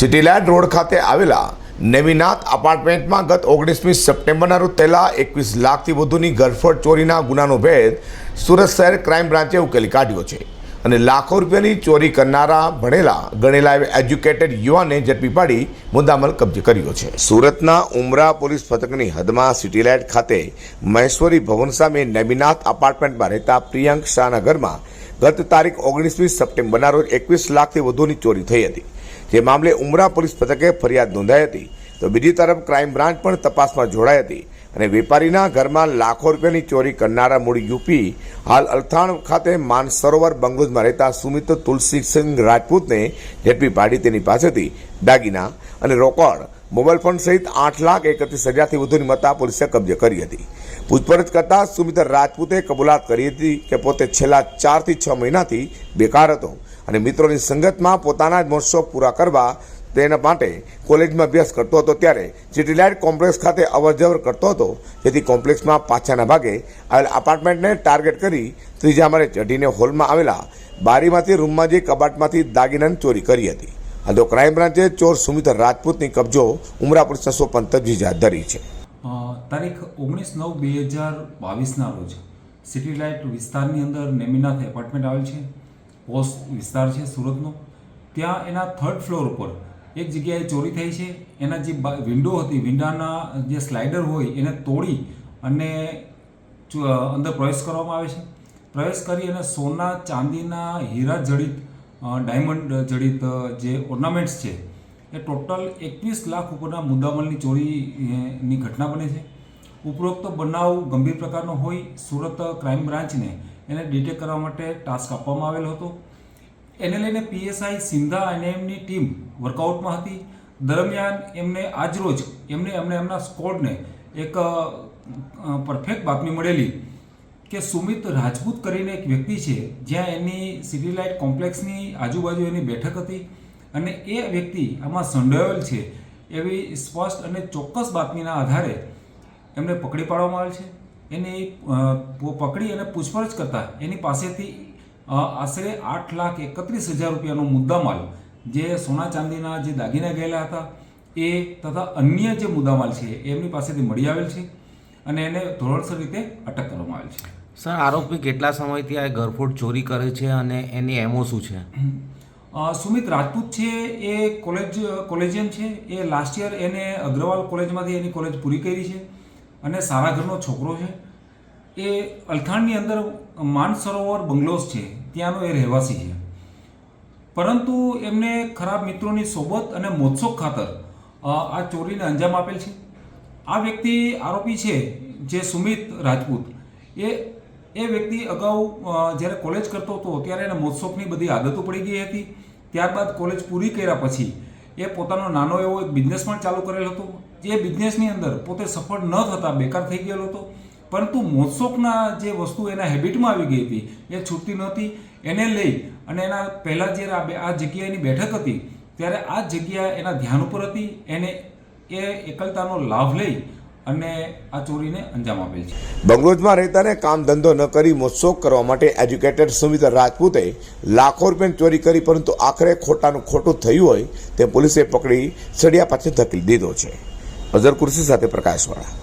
સિટીલેન્ડ road ખાતે આવેલા નેમિનાથ અપાર્ટમેન્ટમાં ગત ઓગણીસમી સપ્ટેમ્બરના રોજ થયેલા એકવીસ લાખથી વધુની ગરફડ ચોરીના ગુનાનો ભેદ સુરત શહેર ક્રાઇમ બ્રાન્ચે ઉકેલી કાઢ્યો છે અને લાખો રૂપિયાની ચોરી કરનારા ભણેલા ગણેલા એજ્યુકેટેડ યુવાને ઝડપી પાડી મુદ્દામલ કબજે કર્યો છે. સુરતના ઉમરા પોલીસ પથકની હદમાં સિટીલાઇટ ખાતે મહેશ્વરી ભવન સામે નેમિનાથ અપાર્ટમેન્ટમાં રહેતા પ્રિયંક શાહના ઘરમાં ગત તારીખ ઓગણીસમી સપ્ટેમ્બરના રોજ એકવીસ લાખથી વધુની ચોરી થઈ હતી. જે મામલે ઉમરા પોલીસ પથકે ફરિયાદ નોંધાઈ હતી. તો બીજી તરફ ક્રાઇમ બ્રાન્ચ પણ તપાસમાં જોડાઈ હતી અને વેપારીના ઘરમાં લાખો રૂપિયાની ચોરી કરનારા મૂળ યુપી હાલ અલથાણ ખાતે માનસરોવર બંગલોઝમાં રહેતા સુમિત તુલસીસિંહ રાજપૂતને ઝડપી પાડી તેની પાસેથી દાગીના અને રોકડ, મોબાઈલ ફોન સહિત આઠ લાખ એકત્રીસ હજારથી વધુની મત્તા પોલીસે કબજે કરી હતી. પૂછપરછ કરતા સુમિત રાજપૂતે કબૂલાત કરી હતી કે પોતે છેલ્લા ચારથી છ મહિનાથી બેકાર હતો અને મિત્રોની સંગતમાં પોતાના જ મહોત્સવ પૂરા કરવા તેના માટે કોલેજમાં અભ્યાસ કરતો હતો ત્યારે સિટીલાઇટ કોમ્પ્લેક્સ ખાતે અવરજવર કરતો હતો. જેથી કોમ્પ્લેક્સમાં પાછાના ભાગે આવેલા અપાર્ટમેન્ટને ટાર્ગેટ કરી ત્રીજા માળે ચઢીને હોલમાં આવેલા બારીમાંથી રૂમમાં જઈ કબાટમાંથી દાગીનાની ચોરી કરી હતી. આ તો ક્રાઇમ બ્રાન્ચે ચોર સુમિત રાજપૂતની કબજો ઉમરા પોલીસના સોપન તજવીજ હાથ ધરી છે. તારીખ ઓગણીસ નવ બે હજાર બાવીસના રોજ સિટી લાઇટ વિસ્તારની અંદર નેમિનાથ એપાર્ટમેન્ટ આવેલ છે. પોસ્ટ વિસ્તાર છે સુરતનો. ત્યાં એના થર્ડ ફ્લોર ઉપર એક જગ્યાએ ચોરી થઈ છે, એના જે વિન્ડો હતી વિન્ડાના જે સ્લાઇડર હોય, એને તોડી અને અંદર પ્રવેશ કરવામાં આવે છે. પ્રવેશ કરી અને સોના, ચાંદીના, હીરા જડિત ડાયમંડ જડિત જે ઓર્નામેન્ટ્સ છે, એ ટોટલ એકવીસ લાખ ઉપરના મુદ્દામલની ચોરીની ઘટના બને છે. ઉપરોક્ત બનાવ ગંભીર પ્રકારનો હોય, સુરત ક્રાઇમ બ્રાન્ચને એને ડિટેક્ટ કરવા માટે ટાસ્ક આપવામાં આવેલો હતો. એને લઈને પીએસઆઈ સિંધા અને એમની ટીમ વર્કઆઉટમાં હતી. દરમિયાન એમને આજરોજ એમને એમને એમના સ્કોડને એક પરફેક્ટ બાતમી મળેલી કે સુમિત રાજપૂત કરીને એક વ્યક્તિ છે, જ્યાં એની સિટી લાઇટ કોમ્પ્લેક્સની આજુબાજુ એની બેઠક હતી અને એ વ્યક્તિ આમાં સંડોયેલ છે એવી સ્પષ્ટ અને ચોક્કસ બાતમીના આધારે એમને પકડી પાડવામાં આવેલ છે. એની પકડી અને પૂછપરછ કરતાં એની પાસેથી આશરે આઠ લાખ એકત્રીસ હજાર રૂપિયાનો મુદ્દામાલ જે સોના ચાંદીના જે દાગીના ગયેલા હતા એ તથા અન્ય જે મુદ્દામાલ છે એ એમની પાસેથી મળી આવેલ છે અને એને ધોરણસર રીતે અટક કરવામાં આવેલ છે. સર આરોપી કેટલા સમયથી આ ઘરફોડ ચોરી કરે છે અને એની એમો શું છે? સુમિત રાજપૂત છે એ કોલેજ કોલેજિયન છે એ લાસ્ટ યર એને અગ્રવાલ કોલેજમાંથી એની કોલેજ પૂરી કરી છે અને સારા ઘરનો છોકરો છે. એ અલથાણની અંદર માનસરોવર બંગલોઝ છે, ત્યાંનો એ રહેવાસી છે. પરંતુ એમને ખરાબ મિત્રોની સોબત અને મોત્સોક ખાતર આ ચોરીને અંજામ આપેલ છે. આ વ્યક્તિ આરોપી છે, જે સુમિત રાજપૂત. એ એ વ્યક્તિ અગાઉ જ્યારે કોલેજ કરતો હતો, ત્યારે એને મોત્સોકની બધી આદતો પડી ગઈ હતી. ત્યારબાદ કોલેજ પૂરી કર્યા પછી, એ પોતાનો નાનો એવો એક બિઝનેસ પણ ચાલુ કરેલ હતો. જે બિઝનેસની અંદર પોતે સફળ ન થતાં બેકાર થઈ ગયેલો હતો. પરંતુ મોત્સોકના જે વસ્તુ એના હેબિટમાં આવી ગઈ હતી, એ છૂટતી નહોતી. એને લઈ અને એના પહેલાં જ્યારે આ જગ્યાએની બેઠક હતી, ત્યારે આ જગ્યા એના ધ્યાન ઉપર હતી. એને એ એકલતાનો લાભ લઈ અને આ ચોરીને અંજામ આપેલ છે. બંગલોજમાં રહેતાને કામ ધંધો ન કરી મોત્સોક કરવા માટે એજ્યુકેટેડ સુમિત રાજપૂતે લાખો રૂપિયાની ચોરી કરી, પરંતુ આખરે ખોટાનું ખોટું થયું હોય તે પોલીસે પકડી સળિયા પાછળ ધકેલી દીધો છે. અઝર કુર્સી સાથે પ્રકાશવાળા.